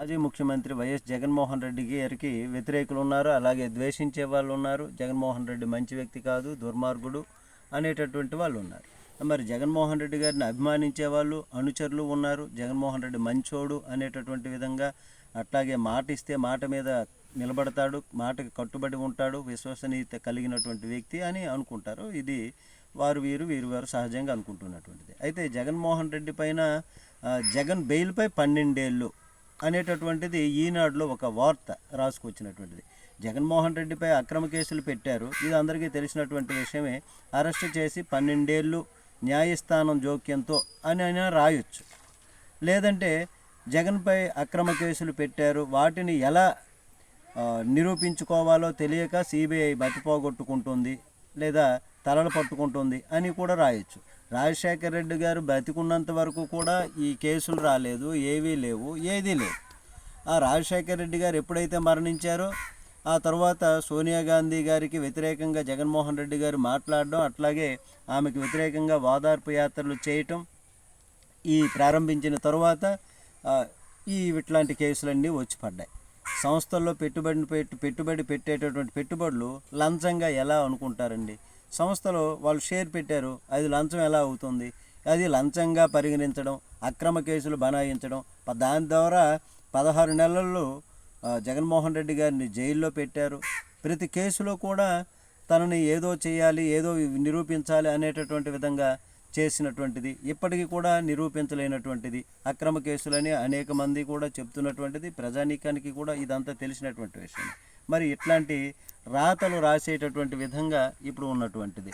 మాజీ ముఖ్యమంత్రి వైఎస్ జగన్మోహన్ రెడ్డి గారికి వ్యతిరేకులు ఉన్నారు అలాగే ద్వేషించే వాళ్ళు ఉన్నారు జగన్మోహన్ రెడ్డి మంచి వ్యక్తి కాదు దుర్మార్గుడు అనేటటువంటి వాళ్ళు ఉన్నారు మరి జగన్మోహన్ రెడ్డి గారిని అభిమానించే వాళ్ళు అనుచరులు ఉన్నారు. జగన్మోహన్ రెడ్డి మంచోడు అనేటటువంటి విధంగా అట్లాగే మాట ఇస్తే మాట మీద నిలబడతాడు మాటకి కట్టుబడి ఉంటాడు విశ్వసనీయత కలిగినటువంటి వ్యక్తి అని అనుకుంటారు. ఇది వారు వీరు వీరు వారు సహజంగా అనుకుంటున్నటువంటిది. అయితే జగన్మోహన్ రెడ్డి పైన జగన్ బెయిల్పై పన్నెండేళ్ళు అనేటటువంటిది ఈనాడులో ఒక వార్త రాసుకొచ్చినటువంటిది. జగన్మోహన్ రెడ్డిపై అక్రమ కేసులు పెట్టారు. ఇది అందరికీ తెలిసినటువంటి విషయమే. అరెస్ట్ చేసి పన్నెండేళ్ళు న్యాయస్థానం జోక్యంతో అని అయినా రాయొచ్చు. లేదంటే జగన్పై అక్రమ కేసులు పెట్టారు. వాటిని ఎలా నిరూపించుకోవాలో తెలియక సిబిఐ బతిపోగొట్టుకుంటుంది లేదా తలలు పట్టుకుంటుంది అని కూడా రాయొచ్చు. రాజశేఖర రెడ్డి గారు బతికున్నంత వరకు కూడా ఈ కేసులు రాలేదు ఏవీ లేవు ఏదీ లేవు ఆ రాజశేఖర రెడ్డి గారు ఎప్పుడైతే మరణించారో ఆ తర్వాత సోనియా గాంధీ గారికి వ్యతిరేకంగా జగన్మోహన్ రెడ్డి గారు మాట్లాడడం అట్లాగే ఆమెకు వ్యతిరేకంగా వాదార్పు యాత్రలు చేయటం ఈ ప్రారంభించిన తరువాత ఈ ఇట్లాంటి కేసులన్నీ వచ్చి పడ్డాయి సంస్థల్లో పెట్టుబడిని పెట్టు పెట్టుబడి పెట్టేటటువంటి పెట్టుబడులు లంచంగా ఎలా అనుకుంటారండి? సంస్థలో వాళ్ళు షేర్ పెట్టారు అది లంచం ఎలా అవుతుంది? అది లంచంగా పరిగణించడం అక్రమ కేసులు బనాయించడం దాని ద్వారా పదహారు నెలల్లో జగన్మోహన్ రెడ్డి గారిని జైల్లో పెట్టారు. ప్రతి కేసులో కూడా తనని ఏదో చేయాలి ఏదో నిరూపించాలి అనేటటువంటి విధంగా చేసినటువంటిది. ఇప్పటికీ కూడా నిరూపించలేనటువంటిది. అక్రమ కేసులని అనేక మంది కూడా చెప్తున్నటువంటిది. ప్రజానీకానికి కూడా ఇదంతా తెలిసినటువంటి విషయం. మరి ఇట్లాంటి రాతలు రాసేటటువంటి విధంగా ఇప్పుడు ఉన్నటువంటిది.